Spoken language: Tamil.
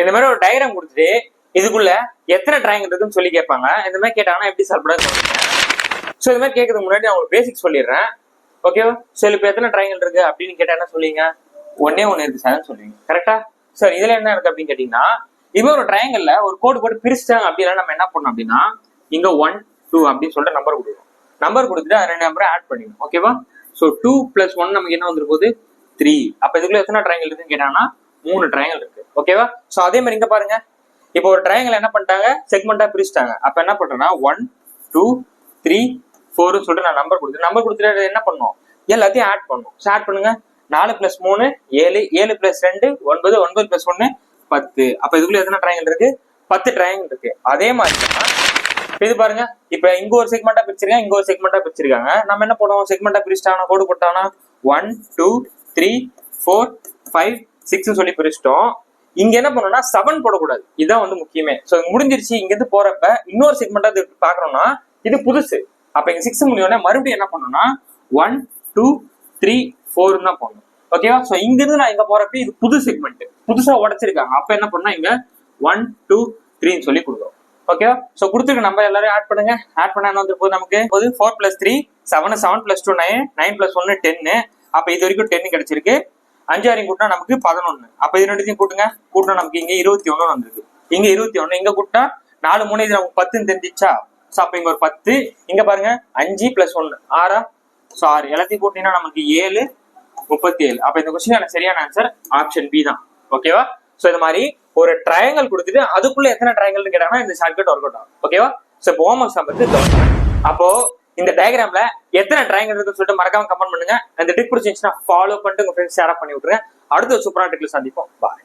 இந்த மாதிரி ஒரு டயக்ராம் கொடுத்துட்டு இதுக்குள்ள எத்தனை ட்ராயிங் இருக்குன்னு சொல்லி கேட்பாங்க. இந்த மாதிரி கேட்டாங்கன்னா எப்படி சால்வ் பண்ண ஸோ இது மாதிரி கேட்கறதுக்கு முன்னாடி நான் உங்களுக்கு பேசிக் சொல்லிடுறேன். ஓகேவா ஸோ இப்போ எத்தனை ட்ரையாங்கிள் இருக்கு அப்படின்னு கேட்டா என்ன சொல்லுவீங்க? ஒன்னே ஒன்று இருக்கு சார் சொல்லுவீங்க. கரெக்டா சார் இதுல என்ன இருக்கு அப்படின்னு கேட்டீங்கன்னா இப்போ ஒரு ட்ரையாங்கிள்ல ஒரு கோடு போட்டு பிரிச்சிட்டாங்க அப்படின்னா நம்ம என்ன பண்ணோம் அப்படின்னா இங்க ஒன் டூ அப்படின்னு சொல்லிட்டு நம்பர் கொடுக்கணும். நம்பர் கொடுத்துட்டு அது ரெண்டு நம்பரை ஆட் பண்ணிடும் ஓகேவா ஸோ டூ பிளஸ் ஒன் நமக்கு என்ன வந்துரு போகுது? த்ரீ அப்போ இதுக்குள்ள எத்தனை ட்ரையாங்கிள் இருக்குன்னு கேட்டாங்கன்னா மூணு ட்ரையாங்கிள் இருக்கு. ஓகேவா ஸோ அதே மாதிரி இங்க பாருங்க. இப்போ ஒரு ட்ரையாங்கிள் என்ன பண்ணிட்டாங்க? செக்மெண்டா பிரிச்சுட்டாங்க. அப்ப என்ன பண்றேன்னா ஒன் டூ த்ரீ ஃபோர்னு சொல்லிட்டு நான் நம்பர் கொடுத்து நம்பர் கொடுத்துட்டு என்ன பண்ணும்? எல்லாத்தையும் ஆட் பண்ணும். ஸோ ஆட் பண்ணுங்க. நாலு பிளஸ் மூணு ஏழு ஏழு பிளஸ் ரெண்டு ஒன்பது ஒன்பது பிளஸ் ஒன்று பத்து. அப்ப இதுக்குள்ள எத்தனை ட்ரையாங்கிள் இருக்கு? பத்து ட்ரையாங்கிள் இருக்கு. அதே மாதிரி இது பாருங்க. இப்ப இங்க ஒரு செக்மெண்டா பிரிச்சிருக்காங்க இங்க ஒரு செக்மெண்டா பிரிச்சிருக்காங்க. நம்ம என்ன பண்ணுவோம் செக்மெண்டா பிரிச்சிட்டாங்கன்னா கோடு போட்டானா? One two three four five six சொல்லி பிரிச்சிட்டோம். இங்க என்ன பண்ணணும்னா செவன் போடக்கூடாது. இதுதான் வந்து முக்கியமே. ஸோ முடிஞ்சிருச்சு. இங்கிருந்து போறப்ப இன்னொரு செக்மெண்டா பாக்குறோம்னா இது புதுசு. அப்ப இங்க சிக்ஸ் முடியோடனே மறுபடியும் என்ன பண்ணணும்னா ஒன் டூ த்ரீ ஃபோர் தான் போடணும். ஓகேவா ஸோ இங்கிருந்து நான் இங்க போறப்ப இது புது செக்மெண்ட் புதுசா உடைச்சிருக்காங்க. அப்ப என்ன பண்ணா இங்க ஒன் டூ த்ரீன்னு சொல்லி கொடுக்குறோம். ஓகேவா ஸோ கொடுத்துருக்க நம்ம எல்லாரும் ஆட் பண்ணுங்க. ஆட் பண்ண என்ன வந்து போது நமக்கு? போது four plus three seven seven plus two nine nine plus ஒன்னு டென்னு அப்ப இது வரைக்கும் டென் கிடைச்சிருக்கு. அஞ்சாயிரம் கூட்டினா நமக்கு பதினொன்னு. அப்ப இது ரெண்டுத்தையும் கூட்டுங்க. கூட்டினா நமக்கு இங்க இருபத்தி ஒண்ணு வந்திருக்கு. இங்க இருபத்தி ஒண்ணு இங்க கூட்டினா நாலு மூணு இது நமக்கு பத்துன்னு தெரிஞ்சிச்சா? ஸோ அப்ப இங்க ஒரு பத்து. இங்க பாருங்க அஞ்சு பிளஸ் ஒன்னு. ஆறா? ஸோ ஆறு. எல்லாத்தையும் கூட்டினா நமக்கு ஏழு முப்பத்தி ஏழு அப்ப இந்த கொஸ்டின் சரியான ஆன்சர் ஆப்ஷன் பி தான். ஓகேவா ஸோ இது மாதிரி ஒரு ட்ரையாங்கல் கொடுத்துட்டு அதுக்குள்ள எத்தனை ட்ரையாங்கல் கேட்டாங்கன்னா இந்த ஷார்ட்கட் ஒர்க் அவுட் ஆகும் ஓகேவா சோ இப்போ ஹோம் ஒர்க் பத்தி அப்போ இந்த டயக்ராம்ல எத்தனை ட்ராயிங் இருக்குன்னு சொல்லிட்டு மறக்காம கமெண்ட் பண்ணுங்க. அந்த டிக் பிடிச்சிருந்துச்சுன்னா ஃபாலோ பண்ணிட்டு உங்க ஃப்ரெண்ட்ஸ் ஷேர் பண்ணி விட்டுருங்க அடுத்த சூப்பரான டிப்ல சந்திப்போம். பாய்